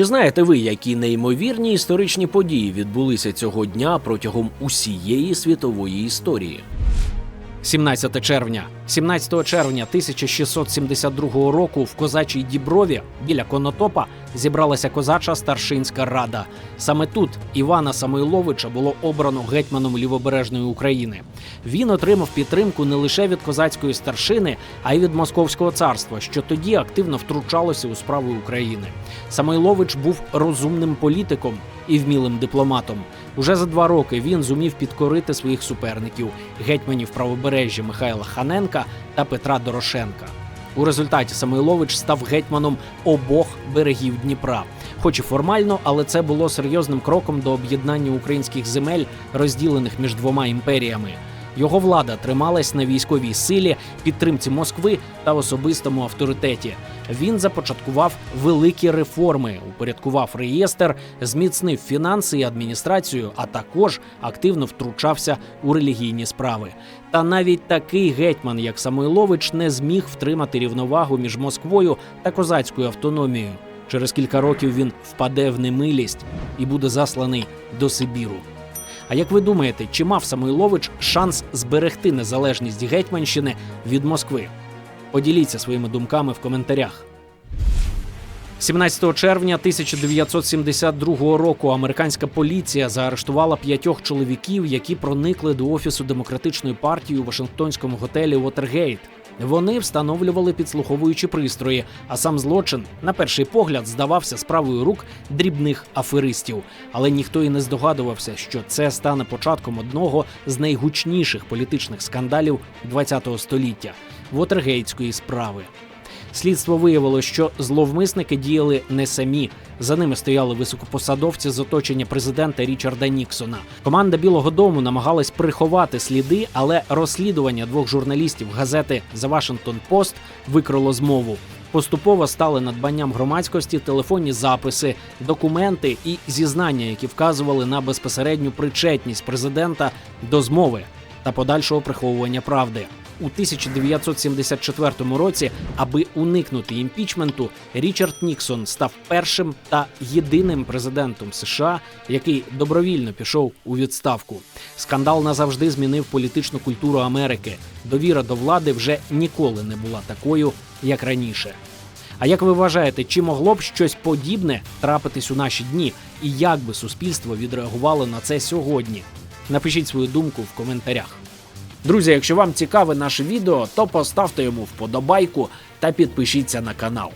Чи знаєте ви, які неймовірні історичні події відбулися цього дня протягом усієї світової історії? 17 червня. 17 червня 1672 року в козачій діброві біля Конотопа зібралася козача старшинська рада. Саме тут Івана Самойловича було обрано гетьманом лівобережної України. Він отримав підтримку не лише від козацької старшини, а й від Московського царства, що тоді активно втручалося у справи України. Самойлович був розумним політиком і вмілим дипломатом. Уже за два роки він зумів підкорити своїх суперників гетьманів правобережжя Михайла Ханенка та Петра Дорошенка. У результаті Самойлович став гетьманом обох берегів Дніпра. Хоч і формально, але це було серйозним кроком до об'єднання українських земель, розділених між двома імперіями. Його влада трималась на військовій силі, підтримці Москви та особистому авторитеті. Він започаткував великі реформи, упорядкував реєстр, зміцнив фінанси і адміністрацію, а також активно втручався у релігійні справи. Та навіть такий гетьман, як Самойлович, не зміг втримати рівновагу між Москвою та козацькою автономією. Через кілька років він впаде в немилість і буде засланий до Сибіру. А як ви думаєте, чи мав Самойлович шанс зберегти незалежність Гетьманщини від Москви? Поділіться своїми думками в коментарях. 17 червня 1972 року американська поліція заарештувала п'ятьох чоловіків, які проникли до офісу демократичної партії у Вашингтонському готелі Уотергейт. Вони встановлювали підслуховуючі пристрої, а сам злочин, на перший погляд, здавався справою рук дрібних аферистів. Але ніхто і не здогадувався, що це стане початком одного з найгучніших політичних скандалів ХХ століття Вотергейтської справи. Слідство виявило, що зловмисники діяли не самі. За ними стояли високопосадовці з оточення президента Річарда Ніксона. Команда Білого Дому намагалась приховати сліди, але розслідування двох журналістів газети The Washington Post викрило змову. Поступово стали надбанням громадськості телефонні записи, документи і зізнання, які вказували на безпосередню причетність президента до змови та подальшого приховування правди. У 1974 році, аби уникнути імпічменту, Річард Ніксон став першим та єдиним президентом США, який добровільно пішов у відставку. Скандал назавжди змінив політичну культуру Америки. Довіра до влади вже ніколи не була такою, як раніше. А як ви вважаєте, чи могло б щось подібне трапитись у наші дні, і як би суспільство відреагувало на це сьогодні? Напишіть свою думку в коментарях. Друзі, якщо вам цікаве наше відео, то поставте йому вподобайку та підпишіться на канал.